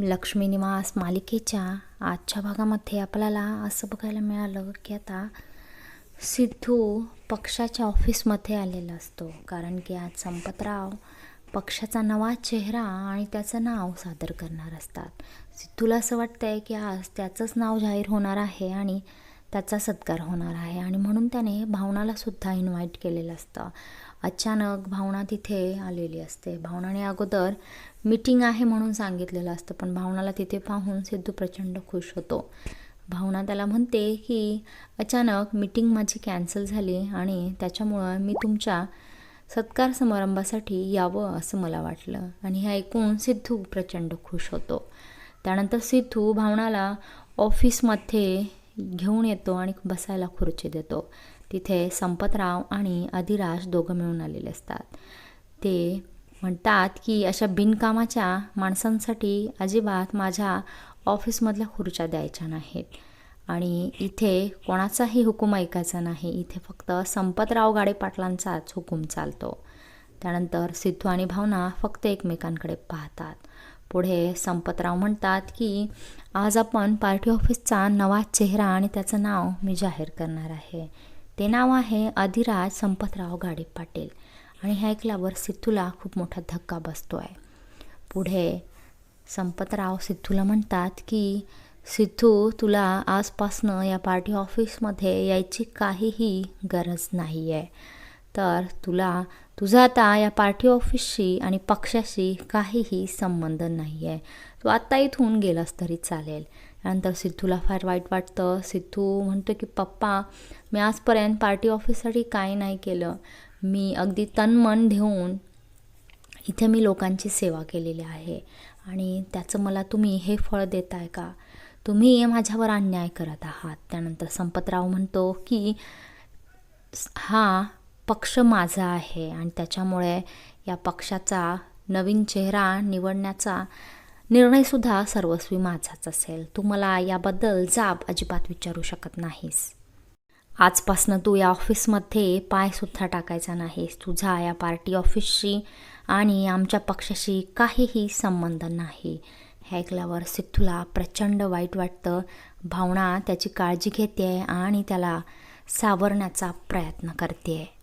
लक्ष्मी निवास मालिकेच्या आजच्या भागामध्ये आपल्याला असं बघायला मिळालं की आता सिद्धू पक्षाच्या ऑफिसमध्ये आलेला असतो. कारण की आज संपतराव पक्षाचा नवा चेहरा आणि त्याचं नाव सादर करणार असतात. सिद्धूला असं वाटतंय की आज त्याचंच नाव जाहीर होणार आहे आणि त्याचा सत्कार होणार आहे. आणि म्हणून त्याने भावनालासुद्धा इन्व्हाइट केलेलं असतं. अचानक भावना तिथे आलेली असते. भावनाने अगोदर मीटिंग आहे म्हणून सांगितलेलं असतं पण भावनाला तिथे पाहून सिद्धू प्रचंड खुश होतो. भावना त्याला म्हणते की अचानक मीटिंग माझी कॅन्सल झाली आणि त्याच्यामुळं मी तुमच्या सत्कार समारंभासाठी यावं असं मला वाटलं. आणि हे ऐकून सिद्धू प्रचंड खुश होतो. त्यानंतर सिद्धू भावनाला ऑफिसमध्ये घेऊन येतो आणि बसायला खुर्ची देतो. तिथे संपतराव आणि अधिराज दोघं मिळून आलेले असतात. ते म्हणतात की अशा बिनकामाच्या माणसांसाठी अजिबात माझ्या ऑफिसमधल्या खुर्च्या द्यायच्या नाहीत. आणि इथे कोणाचाही हुकूम ऐकायचा नाही. इथे फक्त संपतराव गाडे पाटलांचाच हुकूम चालतो. त्यानंतर सिद्धू आणि भावना फक्त एकमेकांकडे पाहतात. पुढे संपतराव म्हणतात की आज आपण पार्टी ऑफिसचा नवा चेहरा आणि त्याचं नाव मी जाहीर करणार आहे. ते नाव आहे अधिराज संपतराव गाडे पाटील. आणि हे ऐकल्यावर सिद्धूला खूप मोठा धक्का बसतो आहे पुढे संपतराव सिद्धूला म्हणतात की सिद्धू तुला आजपासनं या पार्टी ऑफिसमध्ये यायची काहीही गरज नाही आहे तर तुला तुझा आता या पार्टी ऑफिसशी आणि पक्षाशी काहीही संबंध नाही आहे तू आत्ता इथून गेलास तरी चालेल. त्यानंतर सिद्धूला फार वाईट वाटतं. सिद्धू म्हणतो की पप्पा मी आजपर्यंत पार्टी ऑफिससाठी काय नाही केलं. मी अगदी तनमन देऊन इथे मी लोकांची सेवा केलेली आहे. आणि त्याचं मला तुम्ही हे फळ देताय का? तुम्ही माझ्यावर अन्याय करत आहात. त्यानंतर संपतराव म्हणतो की हा पक्ष माझा आहे आणि त्याच्यामुळे या पक्षाचा नवीन चेहरा निवडण्याचा निर्णयसुद्धा सर्वस्वी माझाच असेल. तू मला याबद्दल जाब अजिबात विचारू शकत नाहीस. आजपासनं तू या ऑफिसमध्ये पायसुद्धा टाकायचा नाहीस. तुझा या पार्टी ऑफिसशी आणि आमच्या पक्षाशी काहीही संबंध नाही. हे ऐकल्यावर सिद्धूला प्रचंड वाईट वाटतं. भावना त्याची काळजी घेते आणि त्याला सावरण्याचा प्रयत्न करते.